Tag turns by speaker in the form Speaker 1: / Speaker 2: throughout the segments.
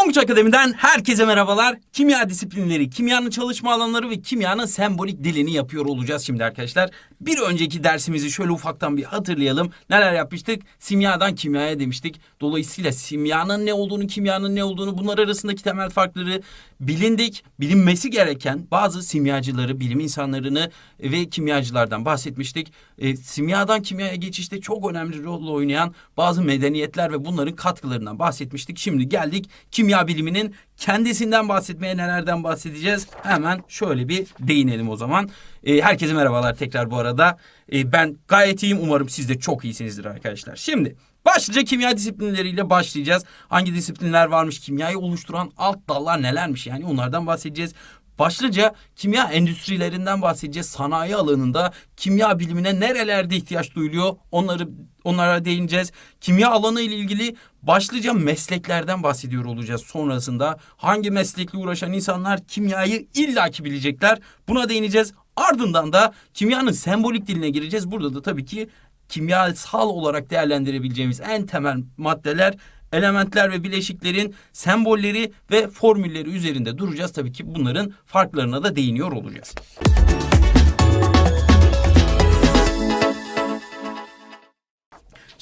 Speaker 1: Tonguç Akademi'den herkese merhabalar. Kimya disiplinleri, kimyanın çalışma alanları ve kimyanın sembolik dilini yapıyor olacağız şimdi arkadaşlar. Bir önceki dersimizi şöyle ufaktan bir hatırlayalım. Neler yapmıştık? Simyadan kimyaya demiştik. Dolayısıyla simyanın ne olduğunu, kimyanın ne olduğunu, bunlar arasındaki temel farkları bilindik. Bilinmesi gereken bazı simyacıları, bilim insanlarını ve kimyacılardan bahsetmiştik. E, simyadan kimyaya geçişte çok önemli rol oynayan bazı medeniyetler ve bunların katkılarından bahsetmiştik. Şimdi geldik kimya biliminin kendisinden bahsetmeye nelerden bahsedeceğiz? Hemen şöyle bir değinelim o zaman. E, herkese merhabalar tekrar bu arada. E, ben gayet iyiyim umarım siz de çok iyisinizdir arkadaşlar. Şimdi Başlıca kimya disiplinleriyle başlayacağız. Hangi disiplinler varmış, kimyayı oluşturan alt dallar nelermiş yani onlardan bahsedeceğiz. Başlıca kimya endüstrilerinden bahsedeceğiz. Sanayi alanında kimya bilimine nerelerde ihtiyaç duyuluyor onları onlara değineceğiz. Kimya alanı ile ilgili başlıca mesleklerden bahsediyor olacağız sonrasında. Hangi meslekle uğraşan insanlar kimyayı illaki bilecekler. Buna değineceğiz. Ardından da kimyanın sembolik diline gireceğiz. Burada da tabii ki kimyasal olarak değerlendirebileceğimiz en temel maddeler elementler ve bileşiklerin sembolleri ve formülleri üzerinde duracağız. Tabii ki bunların farklarına da değiniyor olacağız.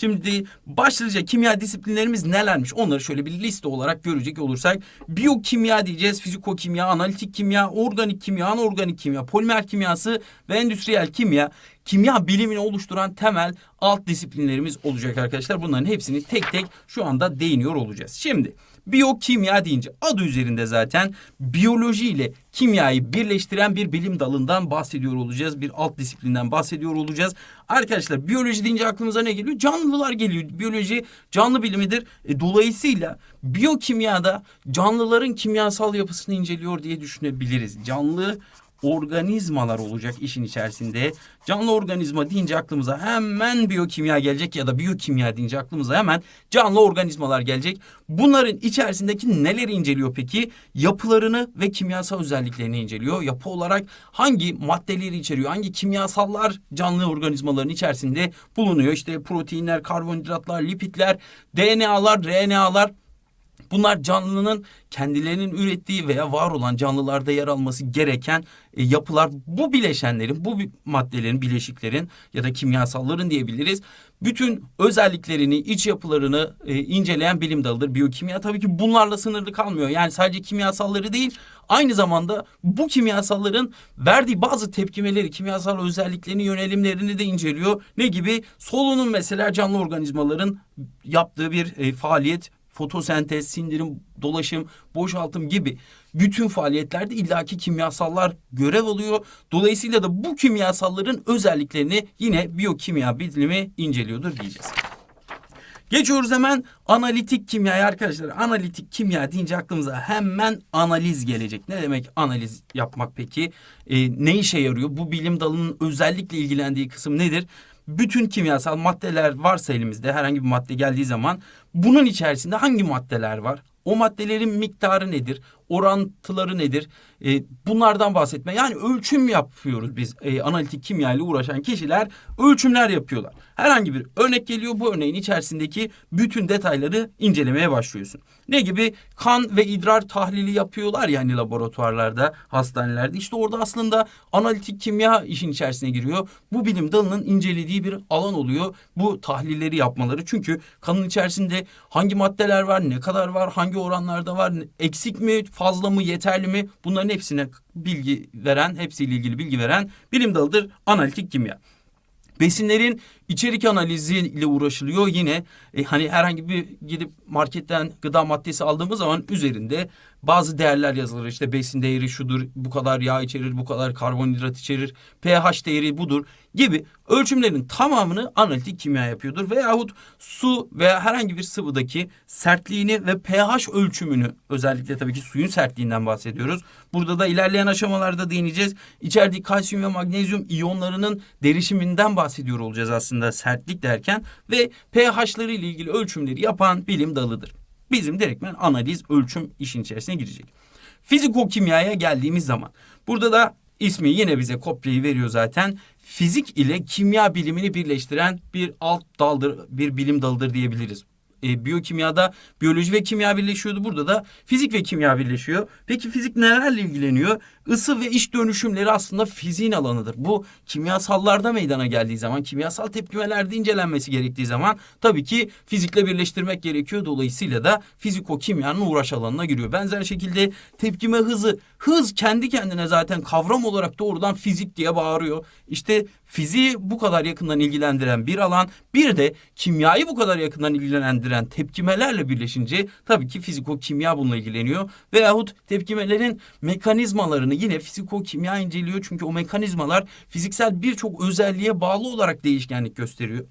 Speaker 1: Şimdi başlıca kimya disiplinlerimiz nelermiş? Onları şöyle bir liste olarak görecek olursak biyokimya diyeceğiz, fizikokimya, analitik kimya, organik kimya, anorganik kimya, polimer kimyası ve endüstriyel kimya kimya bilimini oluşturan temel alt disiplinlerimiz olacak arkadaşlar. Bunların hepsini tek tek şu anda değiniyor olacağız. Şimdi biyokimya deyince adı üzerinde zaten biyoloji ile kimyayı birleştiren bir bilim dalından bahsediyor olacağız. Bir alt disiplinden bahsediyor olacağız. Arkadaşlar biyoloji deyince aklımıza ne geliyor? Canlılar geliyor. Biyoloji canlı bilimidir. E, dolayısıyla biyokimyada canlıların kimyasal yapısını inceliyor diye düşünebiliriz. Canlı organizmalar olacak işin içerisinde. Canlı organizma deyince aklımıza hemen biyokimya gelecek ya da biyokimya deyince aklımıza hemen canlı organizmalar gelecek. Bunların içerisindeki neleri inceliyor peki? Yapılarını ve kimyasal özelliklerini inceliyor. Yapı olarak hangi maddeleri içeriyor? Hangi kimyasallar canlı organizmaların içerisinde bulunuyor? İşte proteinler, karbonhidratlar, lipidler, DNA'lar, RNA'lar Bunlar canlının kendilerinin ürettiği veya var olan canlılarda yer alması gereken e, yapılar. Bu bileşenlerin, bu maddelerin, bileşiklerin ya da kimyasalların diyebiliriz. Bütün özelliklerini, iç yapılarını e, inceleyen bilim dalıdır. Biyokimya tabii ki bunlarla sınırlı kalmıyor. Yani sadece kimyasalları değil, aynı zamanda bu kimyasalların verdiği bazı tepkimeleri, kimyasal özelliklerini, yönelimlerini de inceliyor. Ne gibi? Solunum mesela canlı organizmaların yaptığı bir e, faaliyet fotosentez, sindirim, dolaşım, boşaltım gibi bütün faaliyetlerde illaki kimyasallar görev alıyor. Dolayısıyla da bu kimyasalların özelliklerini yine biyokimya bilimi inceliyordur diyeceğiz. Geçiyoruz hemen analitik kimyaya arkadaşlar. Analitik kimya deyince aklımıza hemen analiz gelecek. Ne demek analiz yapmak peki? Ee, ne işe yarıyor? Bu bilim dalının özellikle ilgilendiği kısım nedir? Bütün kimyasal maddeler varsa elimizde herhangi bir madde geldiği zaman bunun içerisinde hangi maddeler var? O maddelerin miktarı nedir? Orantıları nedir? E, bunlardan bahsetme. Yani ölçüm yapıyoruz biz. E, analitik kimya ile uğraşan kişiler ölçümler yapıyorlar. Herhangi bir örnek geliyor. Bu örneğin içerisindeki bütün detayları incelemeye başlıyorsun. Ne gibi? Kan ve idrar tahlili yapıyorlar yani laboratuvarlarda, hastanelerde. İşte orada aslında analitik kimya işin içerisine giriyor. Bu bilim dalının incelediği bir alan oluyor. Bu tahlilleri yapmaları. Çünkü kanın içerisinde hangi maddeler var, ne kadar var, hangi oranlarda var, eksik mi, fazla mı, yeterli mi? Bunların hepsine bilgi veren, hepsiyle ilgili bilgi veren bilim dalıdır analitik kimya. Besinlerin içerik analizi ile uğraşılıyor. Yine e, hani herhangi bir gidip marketten gıda maddesi aldığımız zaman üzerinde bazı değerler yazılır. İşte besin değeri şudur, bu kadar yağ içerir, bu kadar karbonhidrat içerir, pH değeri budur gibi ölçümlerin tamamını analitik kimya yapıyordur. Veyahut su veya herhangi bir sıvıdaki sertliğini ve pH ölçümünü özellikle tabii ki suyun sertliğinden bahsediyoruz. Burada da ilerleyen aşamalarda değineceğiz. İçerdiği kalsiyum ve magnezyum iyonlarının derişiminden bahsediyor olacağız aslında sertlik derken ve pH'ları ile ilgili ölçümleri yapan bilim dalıdır. Bizim direktmen analiz, ölçüm işin içerisine girecek. Fiziko-kimyaya geldiğimiz zaman burada da ismi yine bize kopyayı veriyor zaten. Fizik ile kimya bilimini birleştiren bir alt daldır, bir bilim dalıdır diyebiliriz. E, biyokimyada biyoloji ve kimya birleşiyordu. Burada da fizik ve kimya birleşiyor. Peki fizik nelerle ilgileniyor? Isı ve iç dönüşümleri aslında fiziğin alanıdır. Bu kimyasallarda meydana geldiği zaman, kimyasal tepkimelerde incelenmesi gerektiği zaman tabii ki fizikle birleştirmek gerekiyor. Dolayısıyla da fiziko kimyanın uğraş alanına giriyor. Benzer şekilde tepkime hızı, hız kendi kendine zaten kavram olarak doğrudan fizik diye bağırıyor. İşte fiziği bu kadar yakından ilgilendiren bir alan, bir de kimyayı bu kadar yakından ilgilendiren tepkimelerle birleşince tabii ki fiziko kimya bununla ilgileniyor. Veyahut tepkimelerin mekanizmalarını yine fiziko kimya inceliyor. Çünkü o mekanizmalar fiziksel birçok özelliğe bağlı olarak değişkenlik gösteriyor.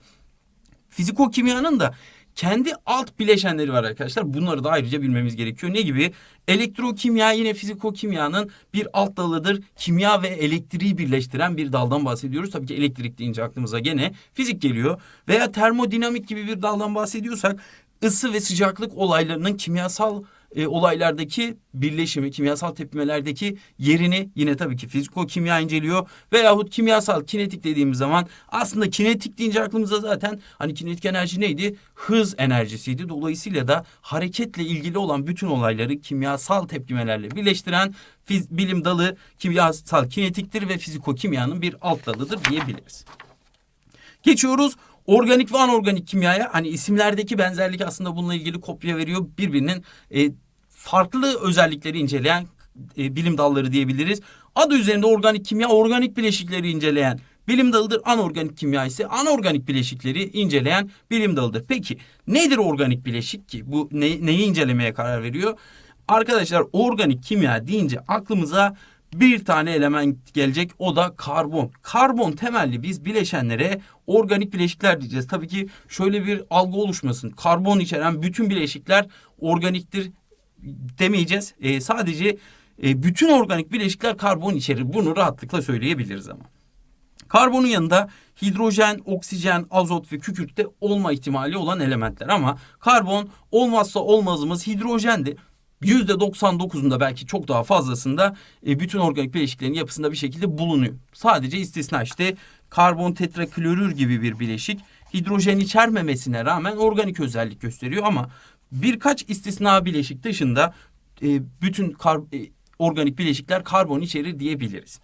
Speaker 1: Fiziko kimyanın da kendi alt bileşenleri var arkadaşlar. Bunları da ayrıca bilmemiz gerekiyor. Ne gibi? Elektrokimya yine fiziko kimyanın bir alt dalıdır. Kimya ve elektriği birleştiren bir daldan bahsediyoruz. Tabii ki elektrik deyince aklımıza gene fizik geliyor. Veya termodinamik gibi bir daldan bahsediyorsak ısı ve sıcaklık olaylarının kimyasal e, olaylardaki birleşimi, kimyasal tepkimelerdeki yerini yine tabii ki fiziko kimya inceliyor. Veyahut kimyasal kinetik dediğimiz zaman aslında kinetik deyince aklımıza zaten hani kinetik enerji neydi? Hız enerjisiydi. Dolayısıyla da hareketle ilgili olan bütün olayları kimyasal tepkimelerle birleştiren fiz, bilim dalı kimyasal kinetiktir ve fiziko kimyanın bir alt dalıdır diyebiliriz. Geçiyoruz organik ve anorganik kimyaya. Hani isimlerdeki benzerlik aslında bununla ilgili kopya veriyor. Birbirinin e, farklı özellikleri inceleyen e, bilim dalları diyebiliriz. Adı üzerinde organik kimya organik bileşikleri inceleyen bilim dalıdır. Anorganik kimya ise anorganik bileşikleri inceleyen bilim dalıdır. Peki nedir organik bileşik ki? Bu ne, neyi incelemeye karar veriyor? Arkadaşlar organik kimya deyince aklımıza bir tane element gelecek o da karbon. Karbon temelli biz bileşenlere organik bileşikler diyeceğiz. Tabii ki şöyle bir algı oluşmasın. Karbon içeren bütün bileşikler organiktir demeyeceğiz. E, sadece e, bütün organik bileşikler karbon içerir. Bunu rahatlıkla söyleyebiliriz ama. Karbonun yanında hidrojen, oksijen, azot ve kükürt de olma ihtimali olan elementler ama karbon olmazsa olmazımız hidrojendi. %99'unda belki çok daha fazlasında e, bütün organik bileşiklerin yapısında bir şekilde bulunuyor. Sadece istisna işte karbon tetraklorür gibi bir bileşik hidrojen içermemesine rağmen organik özellik gösteriyor ama birkaç istisna bileşik dışında e, bütün kar, e, organik bileşikler karbon içerir diyebiliriz.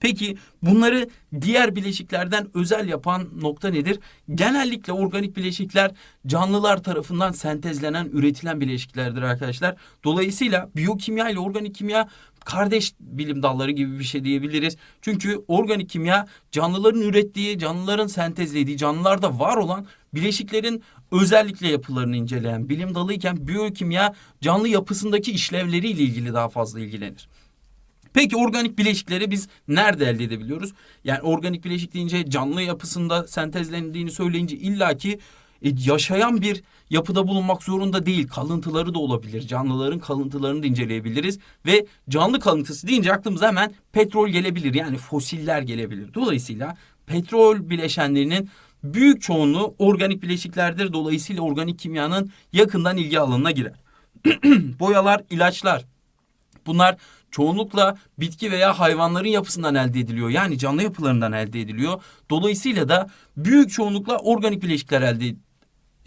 Speaker 1: Peki bunları diğer bileşiklerden özel yapan nokta nedir? Genellikle organik bileşikler canlılar tarafından sentezlenen, üretilen bileşiklerdir arkadaşlar. Dolayısıyla biyokimya ile organik kimya kardeş bilim dalları gibi bir şey diyebiliriz. Çünkü organik kimya canlıların ürettiği, canlıların sentezlediği, canlılarda var olan bileşiklerin özellikle yapılarını inceleyen bilim dalıyken biyokimya canlı yapısındaki işlevleriyle ilgili daha fazla ilgilenir. Peki organik bileşikleri biz nerede elde edebiliyoruz? Yani organik bileşik deyince canlı yapısında sentezlendiğini söyleyince illaki e, yaşayan bir yapıda bulunmak zorunda değil. Kalıntıları da olabilir. Canlıların kalıntılarını da inceleyebiliriz. Ve canlı kalıntısı deyince aklımıza hemen petrol gelebilir. Yani fosiller gelebilir. Dolayısıyla petrol bileşenlerinin büyük çoğunluğu organik bileşiklerdir. Dolayısıyla organik kimyanın yakından ilgi alanına girer. Boyalar, ilaçlar. Bunlar çoğunlukla bitki veya hayvanların yapısından elde ediliyor. Yani canlı yapılarından elde ediliyor. Dolayısıyla da büyük çoğunlukla organik bileşikler elde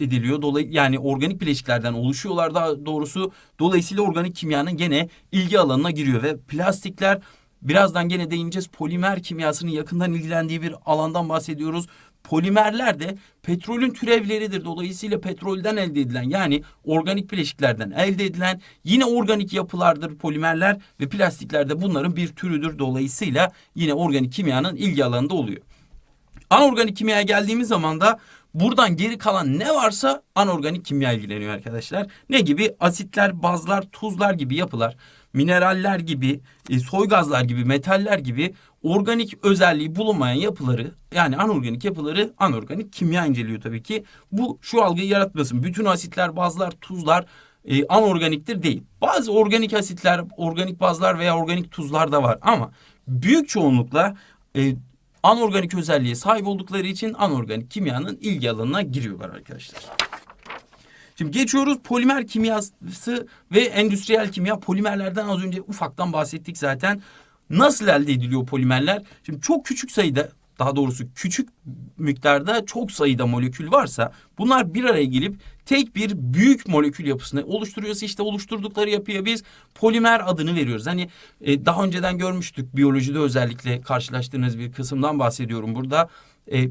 Speaker 1: ediliyor. Dolay yani organik bileşiklerden oluşuyorlar daha doğrusu. Dolayısıyla organik kimyanın gene ilgi alanına giriyor ve plastikler birazdan gene değineceğiz. Polimer kimyasının yakından ilgilendiği bir alandan bahsediyoruz. Polimerler de petrolün türevleridir. Dolayısıyla petrolden elde edilen yani organik bileşiklerden elde edilen yine organik yapılardır polimerler ve plastikler de bunların bir türüdür. Dolayısıyla yine organik kimyanın ilgi alanında oluyor. Anorganik kimyaya geldiğimiz zaman da buradan geri kalan ne varsa anorganik kimya ilgileniyor arkadaşlar. Ne gibi? Asitler, bazlar, tuzlar gibi yapılar, mineraller gibi, e, soy gazlar gibi, metaller gibi organik özelliği bulunmayan yapıları yani anorganik yapıları anorganik kimya inceliyor tabii ki. Bu şu algıyı yaratmasın. Bütün asitler, bazlar, tuzlar e, anorganiktir değil. Bazı organik asitler, organik bazlar veya organik tuzlar da var ama büyük çoğunlukla e, anorganik özelliğe sahip oldukları için anorganik kimyanın ilgi alanına giriyorlar arkadaşlar. Şimdi geçiyoruz polimer kimyası ve endüstriyel kimya. Polimerlerden az önce ufaktan bahsettik zaten. Nasıl elde ediliyor polimerler? Şimdi çok küçük sayıda daha doğrusu küçük miktarda çok sayıda molekül varsa bunlar bir araya gelip tek bir büyük molekül yapısını oluşturuyorsa işte oluşturdukları yapıya biz polimer adını veriyoruz. Hani e, daha önceden görmüştük biyolojide özellikle karşılaştığınız bir kısımdan bahsediyorum burada. E,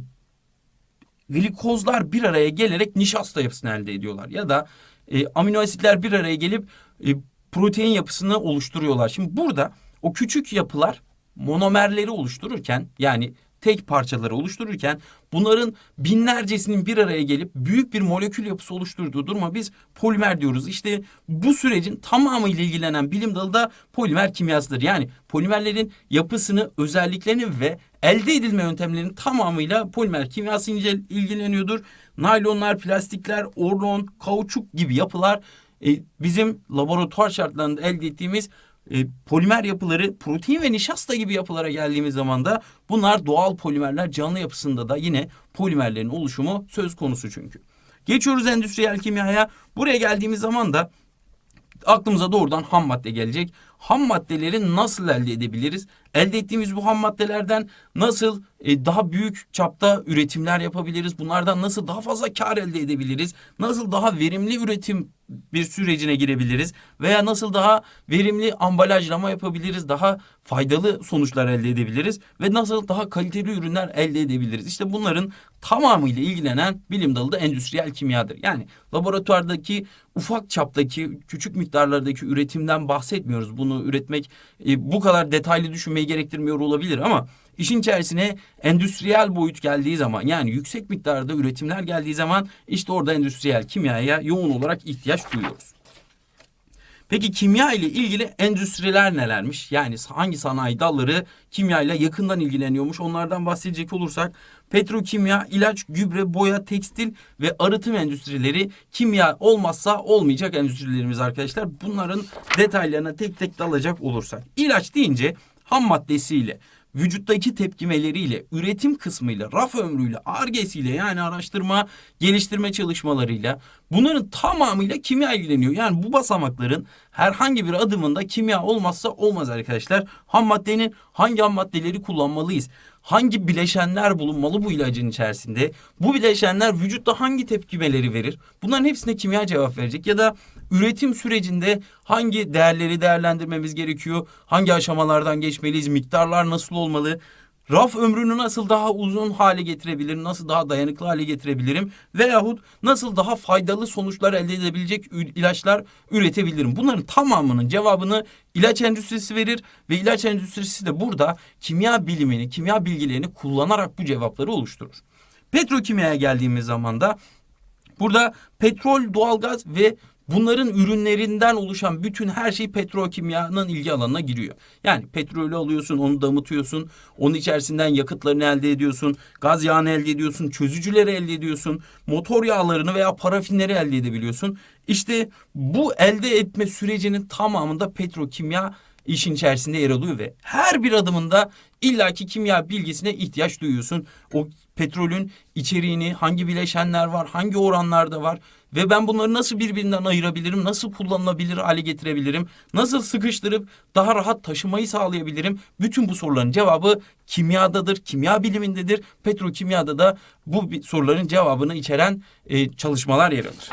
Speaker 1: glikozlar bir araya gelerek nişasta yapısını elde ediyorlar ya da e, amino asitler bir araya gelip e, protein yapısını oluşturuyorlar. Şimdi burada o küçük yapılar monomerleri oluştururken yani tek parçaları oluştururken bunların binlercesinin bir araya gelip büyük bir molekül yapısı oluşturduğu duruma biz polimer diyoruz. İşte bu sürecin tamamıyla ilgilenen bilim dalı da polimer kimyasıdır. Yani polimerlerin yapısını, özelliklerini ve elde edilme yöntemlerinin tamamıyla polimer kimyası ince- ilgileniyordur. Naylonlar, plastikler, orlon, kauçuk gibi yapılar e, bizim laboratuvar şartlarında elde ettiğimiz e, polimer yapıları protein ve nişasta gibi yapılara geldiğimiz zaman da bunlar doğal polimerler canlı yapısında da yine polimerlerin oluşumu söz konusu çünkü. Geçiyoruz endüstriyel kimyaya. Buraya geldiğimiz zaman da aklımıza doğrudan ham madde gelecek. Ham maddeleri nasıl elde edebiliriz? Elde ettiğimiz bu ham maddelerden nasıl e, daha büyük çapta üretimler yapabiliriz? Bunlardan nasıl daha fazla kar elde edebiliriz? Nasıl daha verimli üretim bir sürecine girebiliriz? Veya nasıl daha verimli ambalajlama yapabiliriz? Daha faydalı sonuçlar elde edebiliriz? Ve nasıl daha kaliteli ürünler elde edebiliriz? İşte bunların tamamıyla ilgilenen bilim dalı da endüstriyel kimyadır. Yani laboratuvardaki ufak çaptaki küçük miktarlardaki üretimden bahsetmiyoruz. Bunu üretmek e, bu kadar detaylı düşünmeyi gerektirmiyor olabilir ama işin içerisine endüstriyel boyut geldiği zaman yani yüksek miktarda üretimler geldiği zaman işte orada endüstriyel kimyaya yoğun olarak ihtiyaç duyuyoruz. Peki kimya ile ilgili endüstriler nelermiş? Yani hangi sanayi dalları kimya ile yakından ilgileniyormuş? Onlardan bahsedecek olursak petrokimya, ilaç, gübre, boya, tekstil ve arıtım endüstrileri kimya olmazsa olmayacak endüstrilerimiz arkadaşlar. Bunların detaylarına tek tek dalacak olursak. İlaç deyince ham maddesiyle vücuttaki tepkimeleriyle, üretim kısmıyla, raf ömrüyle, argesiyle yani araştırma, geliştirme çalışmalarıyla bunların tamamıyla kimya ilgileniyor. Yani bu basamakların herhangi bir adımında kimya olmazsa olmaz arkadaşlar. Ham maddenin hangi ham maddeleri kullanmalıyız? Hangi bileşenler bulunmalı bu ilacın içerisinde? Bu bileşenler vücutta hangi tepkimeleri verir? Bunların hepsine kimya cevap verecek ya da üretim sürecinde hangi değerleri değerlendirmemiz gerekiyor? Hangi aşamalardan geçmeliyiz? Miktarlar nasıl olmalı? Raf ömrünü nasıl daha uzun hale getirebilirim? Nasıl daha dayanıklı hale getirebilirim? Veyahut nasıl daha faydalı sonuçlar elde edebilecek ilaçlar üretebilirim? Bunların tamamının cevabını ilaç endüstrisi verir ve ilaç endüstrisi de burada kimya bilimini, kimya bilgilerini kullanarak bu cevapları oluşturur. Petrokimyaya geldiğimiz zaman da Burada petrol, doğalgaz ve bunların ürünlerinden oluşan bütün her şey petrokimyanın ilgi alanına giriyor. Yani petrolü alıyorsun, onu damıtıyorsun, onun içerisinden yakıtlarını elde ediyorsun, gaz yağını elde ediyorsun, çözücüleri elde ediyorsun, motor yağlarını veya parafinleri elde edebiliyorsun. İşte bu elde etme sürecinin tamamında petrokimya işin içerisinde yer alıyor ve her bir adımında illaki kimya bilgisine ihtiyaç duyuyorsun. O petrolün içeriğini, hangi bileşenler var, hangi oranlarda var ve ben bunları nasıl birbirinden ayırabilirim, nasıl kullanılabilir hale getirebilirim, nasıl sıkıştırıp daha rahat taşımayı sağlayabilirim? Bütün bu soruların cevabı kimyadadır, kimya bilimindedir. Petrokimyada da bu soruların cevabını içeren e, çalışmalar yer alır.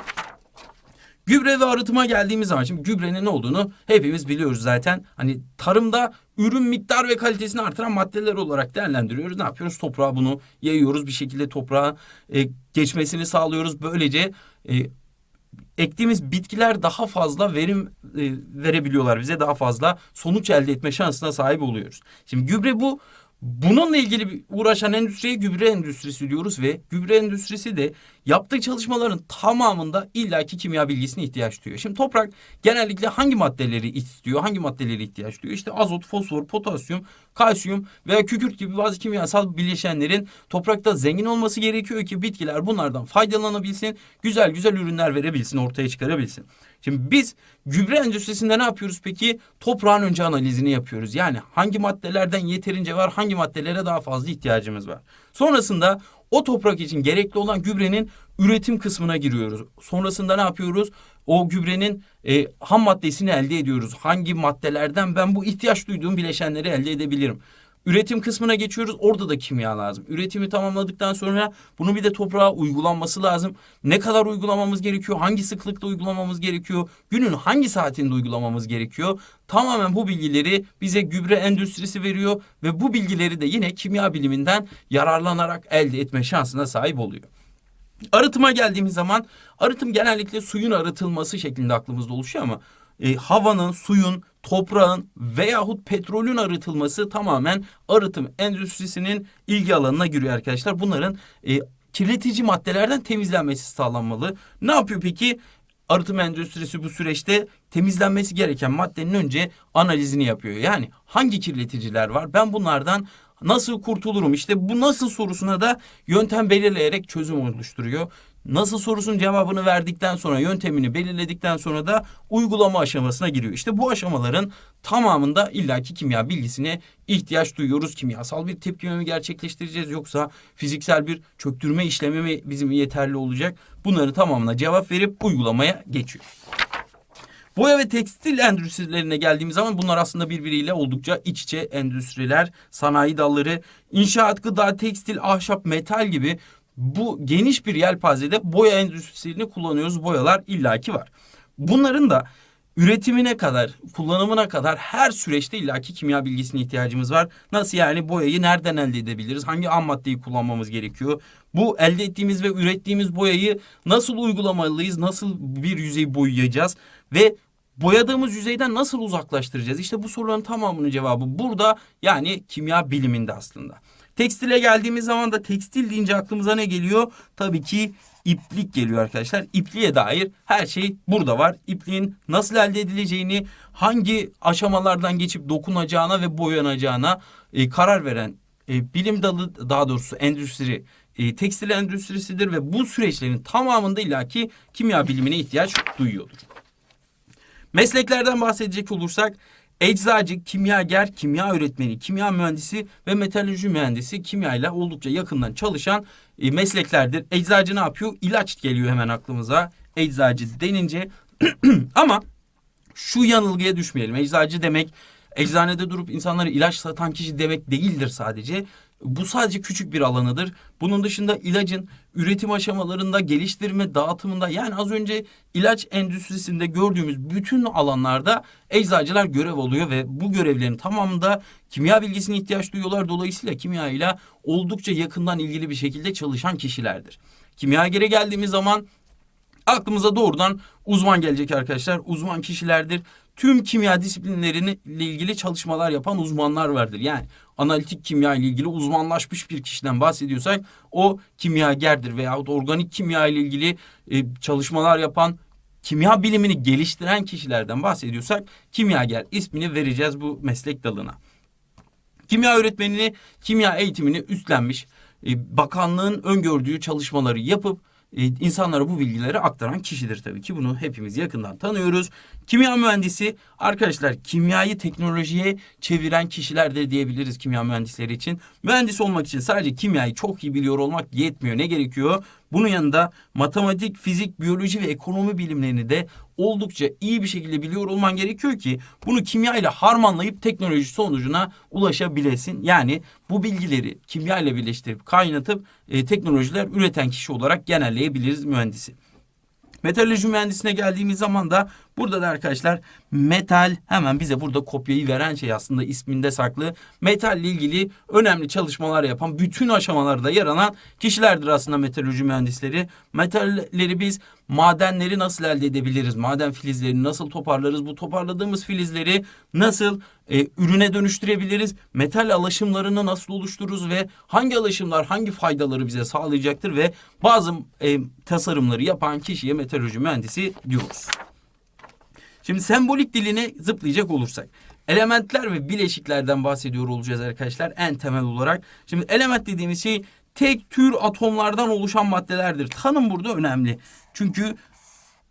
Speaker 1: Gübre ve arıtıma geldiğimiz zaman şimdi gübrenin ne olduğunu hepimiz biliyoruz zaten. Hani tarımda ürün miktar ve kalitesini artıran maddeler olarak değerlendiriyoruz. Ne yapıyoruz? Toprağa bunu yayıyoruz bir şekilde toprağa e, geçmesini sağlıyoruz. Böylece e, ektiğimiz bitkiler daha fazla verim e, verebiliyorlar bize daha fazla sonuç elde etme şansına sahip oluyoruz. Şimdi gübre bu bununla ilgili uğraşan endüstriye gübre endüstrisi diyoruz ve gübre endüstrisi de yaptığı çalışmaların tamamında illaki kimya bilgisine ihtiyaç duyuyor. Şimdi toprak genellikle hangi maddeleri istiyor, hangi maddeleri ihtiyaç duyuyor? İşte azot, fosfor, potasyum, kalsiyum veya kükürt gibi bazı kimyasal bileşenlerin toprakta zengin olması gerekiyor ki bitkiler bunlardan faydalanabilsin, güzel güzel ürünler verebilsin, ortaya çıkarabilsin. Şimdi biz gübre endüstrisinde ne yapıyoruz peki? Toprağın önce analizini yapıyoruz. Yani hangi maddelerden yeterince var, hangi maddelere daha fazla ihtiyacımız var. Sonrasında o toprak için gerekli olan gübrenin üretim kısmına giriyoruz. Sonrasında ne yapıyoruz? O gübrenin e, ham maddesini elde ediyoruz. Hangi maddelerden ben bu ihtiyaç duyduğum bileşenleri elde edebilirim? Üretim kısmına geçiyoruz. Orada da kimya lazım. Üretimi tamamladıktan sonra bunu bir de toprağa uygulanması lazım. Ne kadar uygulamamız gerekiyor? Hangi sıklıkta uygulamamız gerekiyor? Günün hangi saatinde uygulamamız gerekiyor? Tamamen bu bilgileri bize gübre endüstrisi veriyor ve bu bilgileri de yine kimya biliminden yararlanarak elde etme şansına sahip oluyor. Arıtıma geldiğimiz zaman arıtım genellikle suyun arıtılması şeklinde aklımızda oluşuyor ama e, havanın, suyun, toprağın veyahut petrolün arıtılması tamamen arıtım endüstrisinin ilgi alanına giriyor arkadaşlar. Bunların e, kirletici maddelerden temizlenmesi sağlanmalı. Ne yapıyor peki? Arıtım endüstrisi bu süreçte temizlenmesi gereken maddenin önce analizini yapıyor. Yani hangi kirleticiler var? Ben bunlardan nasıl kurtulurum? İşte bu nasıl sorusuna da yöntem belirleyerek çözüm oluşturuyor. Nasıl sorusunun cevabını verdikten sonra yöntemini belirledikten sonra da uygulama aşamasına giriyor. İşte bu aşamaların tamamında illaki kimya bilgisine ihtiyaç duyuyoruz. Kimyasal bir tepkime mi gerçekleştireceğiz yoksa fiziksel bir çöktürme işlemi mi bizim yeterli olacak? Bunların tamamına cevap verip uygulamaya geçiyor. Boya ve tekstil endüstrilerine geldiğimiz zaman bunlar aslında birbiriyle oldukça iç içe endüstriler, sanayi dalları, inşaat, gıda, tekstil, ahşap, metal gibi bu geniş bir yelpazede boya endüstrisini kullanıyoruz. Boyalar illaki var. Bunların da üretimine kadar, kullanımına kadar her süreçte illaki kimya bilgisine ihtiyacımız var. Nasıl yani boyayı nereden elde edebiliriz? Hangi ham maddeyi kullanmamız gerekiyor? Bu elde ettiğimiz ve ürettiğimiz boyayı nasıl uygulamalıyız? Nasıl bir yüzeyi boyayacağız? Ve boyadığımız yüzeyden nasıl uzaklaştıracağız? İşte bu soruların tamamının cevabı burada yani kimya biliminde aslında. Tekstile geldiğimiz zaman da tekstil deyince aklımıza ne geliyor? Tabii ki iplik geliyor arkadaşlar. İpliğe dair her şey burada var. İpliğin nasıl elde edileceğini, hangi aşamalardan geçip dokunacağına ve boyanacağına e, karar veren e, bilim dalı daha doğrusu endüstri e, tekstil endüstrisidir ve bu süreçlerin tamamında illaki kimya bilimine ihtiyaç duyuyordur. Mesleklerden bahsedecek olursak eczacı, kimyager, kimya öğretmeni, kimya mühendisi ve metalürji mühendisi kimya ile oldukça yakından çalışan e, mesleklerdir. Eczacı ne yapıyor? İlaç geliyor hemen aklımıza. Eczacı denince ama şu yanılgıya düşmeyelim. Eczacı demek eczanede durup insanlara ilaç satan kişi demek değildir sadece. Bu sadece küçük bir alanıdır. Bunun dışında ilacın üretim aşamalarında, geliştirme, dağıtımında yani az önce ilaç endüstrisinde gördüğümüz bütün alanlarda eczacılar görev alıyor ve bu görevlerin tamamında kimya bilgisine ihtiyaç duyuyorlar. Dolayısıyla kimya ile oldukça yakından ilgili bir şekilde çalışan kişilerdir. Kimyagere geldiğimiz zaman aklımıza doğrudan uzman gelecek arkadaşlar. Uzman kişilerdir. Tüm kimya disiplinleriyle ilgili çalışmalar yapan uzmanlar vardır. Yani analitik kimya ile ilgili uzmanlaşmış bir kişiden bahsediyorsak o kimyagerdir veyahut organik kimya ile ilgili e, çalışmalar yapan kimya bilimini geliştiren kişilerden bahsediyorsak kimyager ismini vereceğiz bu meslek dalına. Kimya öğretmenini, kimya eğitimini üstlenmiş, e, bakanlığın öngördüğü çalışmaları yapıp e, insanlara bu bilgileri aktaran kişidir tabii ki. Bunu hepimiz yakından tanıyoruz. Kimya mühendisi arkadaşlar kimyayı teknolojiye çeviren kişiler de diyebiliriz kimya mühendisleri için. Mühendis olmak için sadece kimyayı çok iyi biliyor olmak yetmiyor. Ne gerekiyor? Bunun yanında matematik, fizik, biyoloji ve ekonomi bilimlerini de oldukça iyi bir şekilde biliyor olman gerekiyor ki bunu kimya ile harmanlayıp teknoloji sonucuna ulaşabilesin. Yani bu bilgileri kimya ile birleştirip kaynatıp e, teknolojiler üreten kişi olarak genelleyebiliriz mühendisi. Metalürji mühendisine geldiğimiz zaman da burada da arkadaşlar metal hemen bize burada kopyayı veren şey aslında isminde saklı. Metalle ilgili önemli çalışmalar yapan bütün aşamalarda yer alan kişilerdir aslında metalürji mühendisleri. Metalleri biz madenleri nasıl elde edebiliriz? Maden filizlerini nasıl toparlarız? Bu toparladığımız filizleri nasıl e, ürüne dönüştürebiliriz? Metal alaşımlarını nasıl oluştururuz ve hangi alaşımlar hangi faydaları bize sağlayacaktır ve bazı e, tasarımları yapan kişiye metalürji mühendisi diyoruz. Şimdi sembolik diline zıplayacak olursak. Elementler ve bileşiklerden bahsediyor olacağız arkadaşlar en temel olarak. Şimdi element dediğimiz şey tek tür atomlardan oluşan maddelerdir. Tanım burada önemli. Çünkü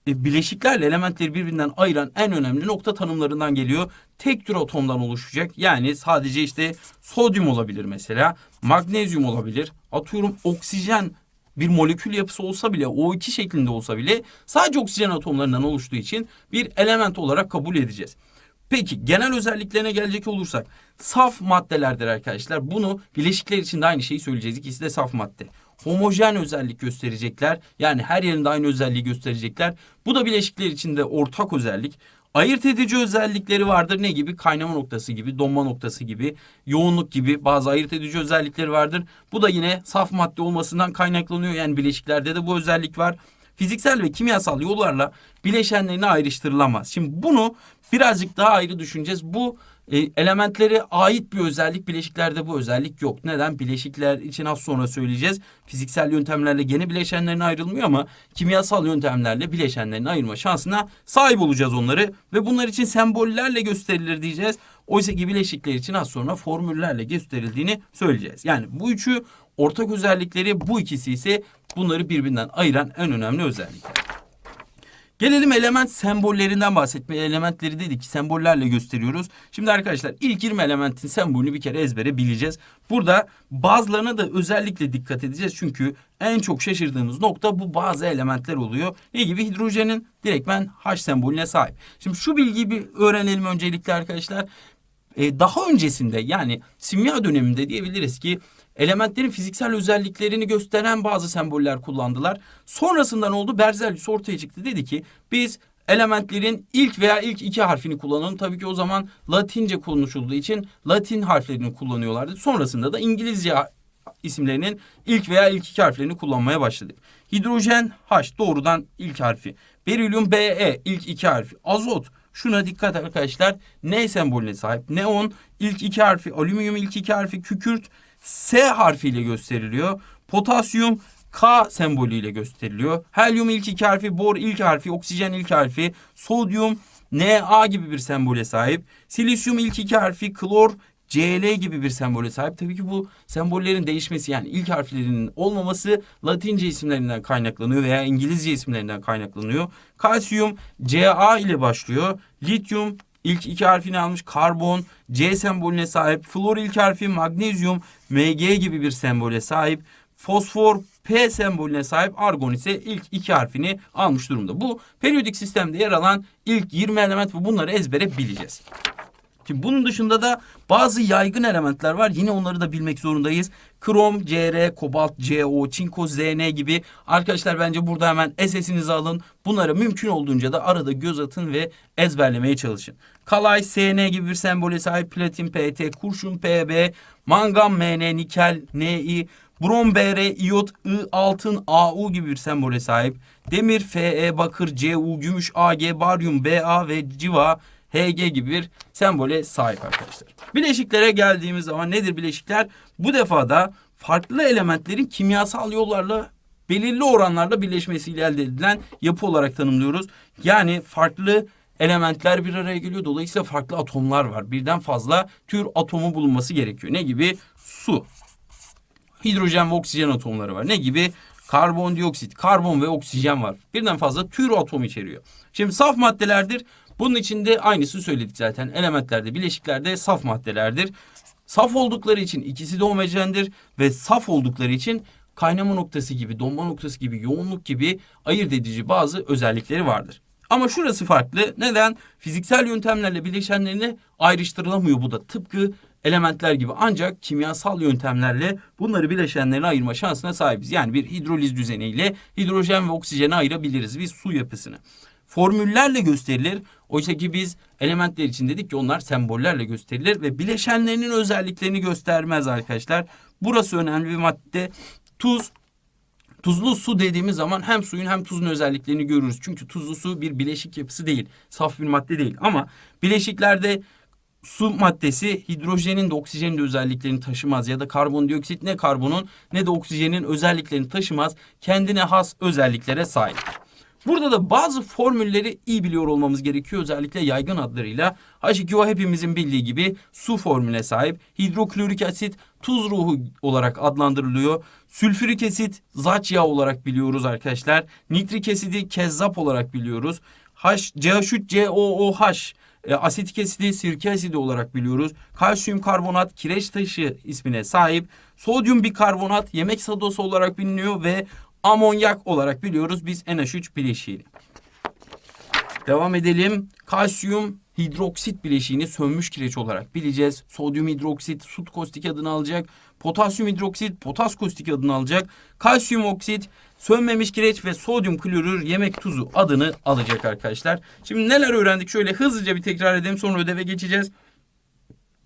Speaker 1: e, bileşiklerle elementleri birbirinden ayıran en önemli nokta tanımlarından geliyor. Tek tür atomdan oluşacak. Yani sadece işte sodyum olabilir mesela, magnezyum olabilir. Atıyorum oksijen bir molekül yapısı olsa bile O2 şeklinde olsa bile sadece oksijen atomlarından oluştuğu için bir element olarak kabul edeceğiz. Peki genel özelliklerine gelecek olursak saf maddelerdir arkadaşlar. Bunu bileşikler için de aynı şeyi söyleyeceğiz. İkisi de saf madde. Homojen özellik gösterecekler. Yani her yerinde aynı özelliği gösterecekler. Bu da bileşikler için de ortak özellik. Ayırt edici özellikleri vardır. Ne gibi? Kaynama noktası gibi, donma noktası gibi, yoğunluk gibi bazı ayırt edici özellikleri vardır. Bu da yine saf madde olmasından kaynaklanıyor. Yani bileşiklerde de bu özellik var. Fiziksel ve kimyasal yollarla bileşenlerini ayrıştırılamaz. Şimdi bunu birazcık daha ayrı düşüneceğiz. Bu e, elementlere ait bir özellik, bileşiklerde bu özellik yok. Neden? Bileşikler için az sonra söyleyeceğiz. Fiziksel yöntemlerle gene bileşenlerine ayrılmıyor ama kimyasal yöntemlerle bileşenlerini ayırma şansına sahip olacağız onları. Ve bunlar için sembollerle gösterilir diyeceğiz. Oysa ki bileşikler için az sonra formüllerle gösterildiğini söyleyeceğiz. Yani bu üçü ortak özellikleri, bu ikisi ise bunları birbirinden ayıran en önemli özellikler. Gelelim element sembollerinden bahsetmeye. Elementleri dedik ki sembollerle gösteriyoruz. Şimdi arkadaşlar ilk 20 elementin sembolünü bir kere ezbere bileceğiz. Burada bazılarına da özellikle dikkat edeceğiz. Çünkü en çok şaşırdığımız nokta bu bazı elementler oluyor. Ne gibi? Hidrojenin direktmen H sembolüne sahip. Şimdi şu bilgiyi bir öğrenelim öncelikle arkadaşlar. Ee, daha öncesinde yani simya döneminde diyebiliriz ki elementlerin fiziksel özelliklerini gösteren bazı semboller kullandılar. Sonrasında ne oldu? Berzelius ortaya çıktı. Dedi ki biz elementlerin ilk veya ilk iki harfini kullanalım. Tabii ki o zaman Latince konuşulduğu için Latin harflerini kullanıyorlardı. Sonrasında da İngilizce isimlerinin ilk veya ilk iki harflerini kullanmaya başladık. Hidrojen H doğrudan ilk harfi. Berilyum Be ilk iki harfi. Azot Şuna dikkat arkadaşlar. N sembolüne sahip. Neon ilk iki harfi, alüminyum ilk iki harfi, kükürt S harfiyle gösteriliyor. Potasyum K sembolüyle gösteriliyor. Helyum ilk iki harfi, bor ilk harfi, oksijen ilk harfi, sodyum Na gibi bir sembole sahip. Silisyum ilk iki harfi, klor CL gibi bir sembole sahip. Tabii ki bu sembollerin değişmesi yani ilk harflerinin olmaması Latince isimlerinden kaynaklanıyor veya İngilizce isimlerinden kaynaklanıyor. Kalsiyum Ca ile başlıyor. Lityum ilk iki harfini almış. Karbon C sembolüne sahip. Flor ilk harfi magnezyum Mg gibi bir sembole sahip. Fosfor P sembolüne sahip argon ise ilk iki harfini almış durumda. Bu periyodik sistemde yer alan ilk 20 element ve bunları ezbere bileceğiz. Ki bunun dışında da bazı yaygın elementler var. Yine onları da bilmek zorundayız. Krom, Cr, kobalt, Co, çinko, Zn gibi. Arkadaşlar bence burada hemen SS'inizi alın. Bunlara mümkün olduğunca da arada göz atın ve ezberlemeye çalışın. Kalay, Sn gibi bir sembole sahip platin, Pt, kurşun, Pb, mangan, Mn, nikel, Ni, Brom Br, iot, I, altın, Au gibi bir sembole sahip. Demir, Fe, bakır, Cu, gümüş, Ag, baryum, Ba ve civa Hg gibi bir sembole sahip arkadaşlar. Bileşiklere geldiğimiz zaman nedir bileşikler? Bu defa da farklı elementlerin kimyasal yollarla belirli oranlarda birleşmesiyle elde edilen yapı olarak tanımlıyoruz. Yani farklı elementler bir araya geliyor. Dolayısıyla farklı atomlar var. Birden fazla tür atomu bulunması gerekiyor. Ne gibi? Su. Hidrojen ve oksijen atomları var. Ne gibi? Karbondioksit, karbon ve oksijen var. Birden fazla tür atom içeriyor. Şimdi saf maddelerdir. Bunun içinde aynısı söyledik zaten. Elementlerde, bileşiklerde saf maddelerdir. Saf oldukları için ikisi de homojendir ve saf oldukları için kaynama noktası gibi, donma noktası gibi, yoğunluk gibi ayırt edici bazı özellikleri vardır. Ama şurası farklı. Neden? Fiziksel yöntemlerle bileşenlerini ayrıştırılamıyor bu da. Tıpkı elementler gibi ancak kimyasal yöntemlerle bunları bileşenlerine ayırma şansına sahibiz. Yani bir hidroliz düzeniyle hidrojen ve oksijeni ayırabiliriz biz su yapısını. Formüllerle gösterilir. Oysa ki biz elementler için dedik ki onlar sembollerle gösterilir ve bileşenlerinin özelliklerini göstermez arkadaşlar. Burası önemli bir madde. Tuz Tuzlu su dediğimiz zaman hem suyun hem tuzun özelliklerini görürüz. Çünkü tuzlu su bir bileşik yapısı değil. Saf bir madde değil. Ama bileşiklerde su maddesi hidrojenin de oksijenin de özelliklerini taşımaz. Ya da karbondioksit ne karbonun ne de oksijenin özelliklerini taşımaz. Kendine has özelliklere sahip. Burada da bazı formülleri iyi biliyor olmamız gerekiyor. Özellikle yaygın adlarıyla H2O hepimizin bildiği gibi su formüle sahip. Hidroklorik asit tuz ruhu olarak adlandırılıyor. Sülfürik asit zaç yağı olarak biliyoruz arkadaşlar. Nitrik asidi kezzap olarak biliyoruz. H, CH3COOH e, asitik asidi sirke asidi olarak biliyoruz. Kalsiyum karbonat kireç taşı ismine sahip. Sodyum bikarbonat yemek sadosu olarak biliniyor ve amonyak olarak biliyoruz biz NH3 bileşiğini. Devam edelim. kalsiyum hidroksit bileşiğini sönmüş kireç olarak bileceğiz. Sodyum hidroksit sut kostik adını alacak. Potasyum hidroksit potas kostik adını alacak. Kalsiyum oksit sönmemiş kireç ve sodyum klorür yemek tuzu adını alacak arkadaşlar. Şimdi neler öğrendik şöyle hızlıca bir tekrar edelim sonra ödeve geçeceğiz.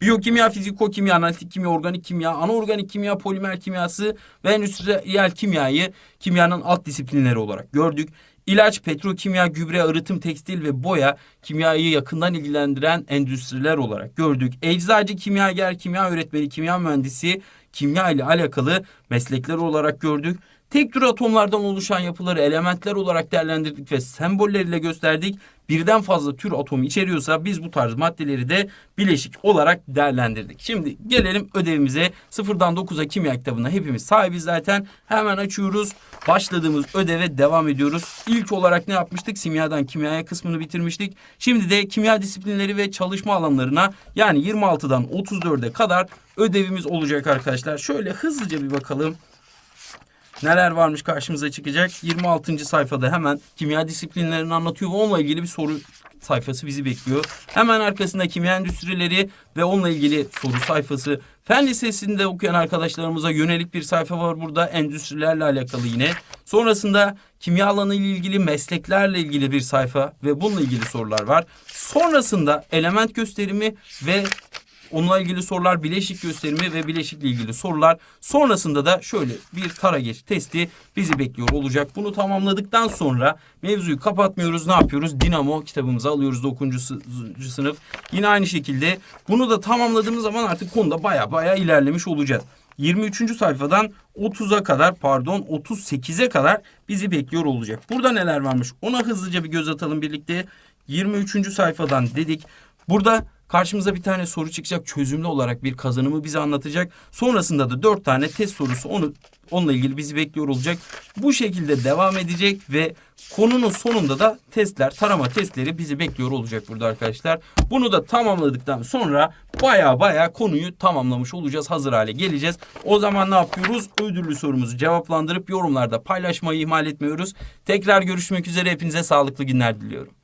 Speaker 1: Biyokimya, fizikokimya, analitik kimya, organik kimya, anorganik kimya, polimer kimyası ve endüstriyel kimyayı kimyanın alt disiplinleri olarak gördük. İlaç, petrokimya, gübre, arıtım, tekstil ve boya kimyayı yakından ilgilendiren endüstriler olarak gördük. Eczacı, kimyager, kimya öğretmeni, kimya mühendisi, kimya ile alakalı meslekler olarak gördük. Tek tür atomlardan oluşan yapıları elementler olarak değerlendirdik ve sembolleriyle gösterdik. Birden fazla tür atom içeriyorsa biz bu tarz maddeleri de bileşik olarak değerlendirdik. Şimdi gelelim ödevimize. Sıfırdan 9'a kimya kitabına hepimiz sahibiz zaten. Hemen açıyoruz. Başladığımız ödeve devam ediyoruz. İlk olarak ne yapmıştık? Simyadan kimyaya kısmını bitirmiştik. Şimdi de kimya disiplinleri ve çalışma alanlarına yani 26'dan 34'e kadar ödevimiz olacak arkadaşlar. Şöyle hızlıca bir bakalım. Neler varmış karşımıza çıkacak? 26. sayfada hemen kimya disiplinlerini anlatıyor ve onunla ilgili bir soru sayfası bizi bekliyor. Hemen arkasında kimya endüstrileri ve onunla ilgili soru sayfası. Fen lisesinde okuyan arkadaşlarımıza yönelik bir sayfa var burada. Endüstrilerle alakalı yine. Sonrasında kimya alanı ile ilgili mesleklerle ilgili bir sayfa ve bununla ilgili sorular var. Sonrasında element gösterimi ve Onunla ilgili sorular, bileşik gösterimi ve bileşikle ilgili sorular. Sonrasında da şöyle bir tara geç testi bizi bekliyor olacak. Bunu tamamladıktan sonra mevzuyu kapatmıyoruz. Ne yapıyoruz? Dinamo kitabımızı alıyoruz 9. sınıf. Yine aynı şekilde bunu da tamamladığımız zaman artık konuda baya baya ilerlemiş olacağız. 23. sayfadan 30'a kadar pardon 38'e kadar bizi bekliyor olacak. Burada neler varmış? Ona hızlıca bir göz atalım birlikte. 23. sayfadan dedik. Burada Karşımıza bir tane soru çıkacak çözümlü olarak bir kazanımı bize anlatacak. Sonrasında da dört tane test sorusu onu onunla ilgili bizi bekliyor olacak. Bu şekilde devam edecek ve konunun sonunda da testler, tarama testleri bizi bekliyor olacak burada arkadaşlar. Bunu da tamamladıktan sonra baya baya konuyu tamamlamış olacağız. Hazır hale geleceğiz. O zaman ne yapıyoruz? Ödüllü sorumuzu cevaplandırıp yorumlarda paylaşmayı ihmal etmiyoruz. Tekrar görüşmek üzere. Hepinize sağlıklı günler diliyorum.